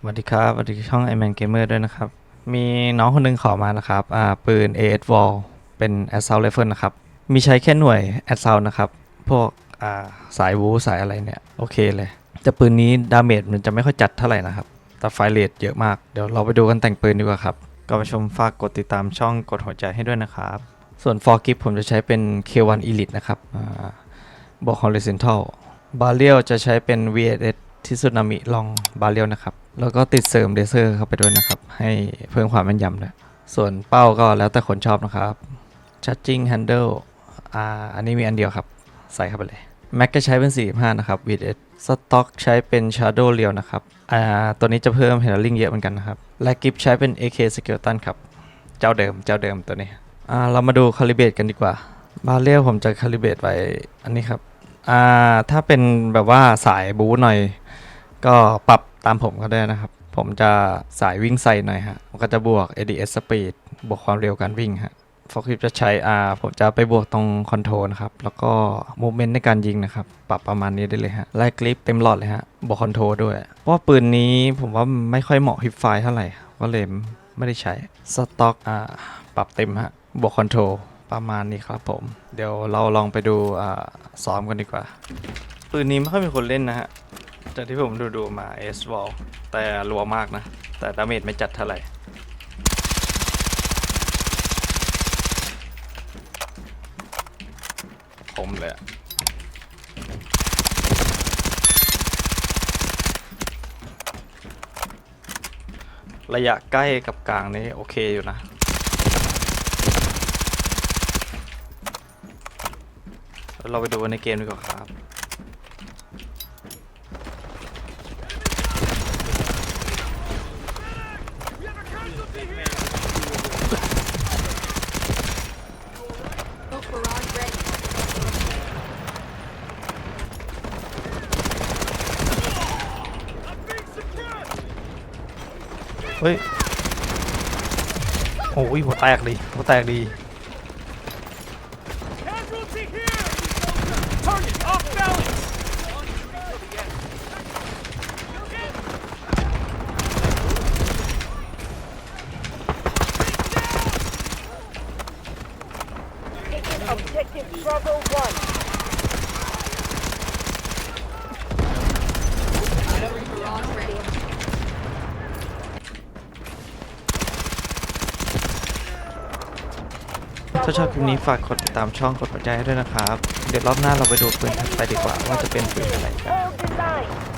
สวัสดีครับสวัสดีช่อง i m a n Gamer ด้วยนะครับ มีน้องคนหนึงขอมานะครับอ่าปืน AS Wall เป็น Assault Rifle นะครับ มีใช้แค่หน่วย Assault นะครับ พวกอ่าสายวูสายอะไรเนี่ย โอเคเลย แต่ปืนนี้ดาเมจมันจะไม่ค่อยจัดเท่าไหร่นะครับ แต่ไฟเรทเยอะมาก เดี๋ยวเราไปดูกันแต่งปืนดีกว่าครับก่อนไปชมฝากกดติดตามช่องกดหัวใจให้ด้วยนะครับ ส่วน for grip ผมจะใช้เป็น K1 Elite นะครับบวก horizontal บาเรียลจะใช้เป็น VSS ที่สึนามิลองบาเรียลนะครับ แล้วก็ติดเสริมเลเซอร์เข้าไปด้วยนะครับ ให้เพิ่มความแม่นยำด้วยส่วนเป้าก็แล้วแต่คนชอบนะครับ charging handle อ่าอันนี้มีอันเดียวครับ ใส่เข้าไปเลยแม็กก็ใช้เป็น 45 นะครับ VSS สต็อกใช้เป็น Shadow เรียวนะครับอ่าตัวนี้จะเพิ่ม handling เยอะเหมือนกันนะครับ และกิฟใช้เป็น AK Skeleton ครับ เจ้าเดิมเจ้าเดิมตัวนี้อ่าเรามาดูคาลิเบตกันดีกว่าบาเรียผมจะคาลิเบตไว้อันนี้ครับอ่าถ้าเป็นแบบว่าสายบู๊หน่อย ก็ปรับตามผมก็ได้นะครับ ผมจะสายวิ่งใส่หน่อยฮะก็จะบวก ADS speed บวกความเร็วการวิ่งฮะฟอคลิปจะใช้อ่าผมจะไปบวกตรงคอนโทรลครับ แล้วก็มูเมนต์ในการยิงนะครับ ปรับประมาณนี้ได้เลยฮะไล่กริปเต็มหลอดเลยฮะ บวกคอนโทรลด้วย เพราะปืนนี้ผมว่าไม่ค่อยเหมาะฮิปไฟเท่าไหร่ ก็เลยไม่ได้ใช้สต็อกอ่าปรับเต็มฮะ บวกคอนโทรลประมาณนี้ครับผม เดี๋ยวเราลองไปดูอ่าซ้อมกันดีกว่า ปืนนี้ไม่ค่อยมีคนเล่นนะฮะ จากที่ผมดูดูมาเอสวอลแต่รัวมากนะ แต่ดาเมจไม่จัดเท่าไหร่ผมเลยอะระยะใกล้กับกลางนี่โอเคอยู่นะ เราไปดูในเกมดีกว่าครับ เฮ้ย โอ้ยหัวแตกดีหัวแตกดี ถ้าชอบคลิปนี้ฝากกดติดตามช่องกดหัวใจให้ด้วยนะครับ เดี๋ยวรอบหน้าเราไปดูปืนถัดไปดีกว่าว่าจะเป็นปืนอะไรกัน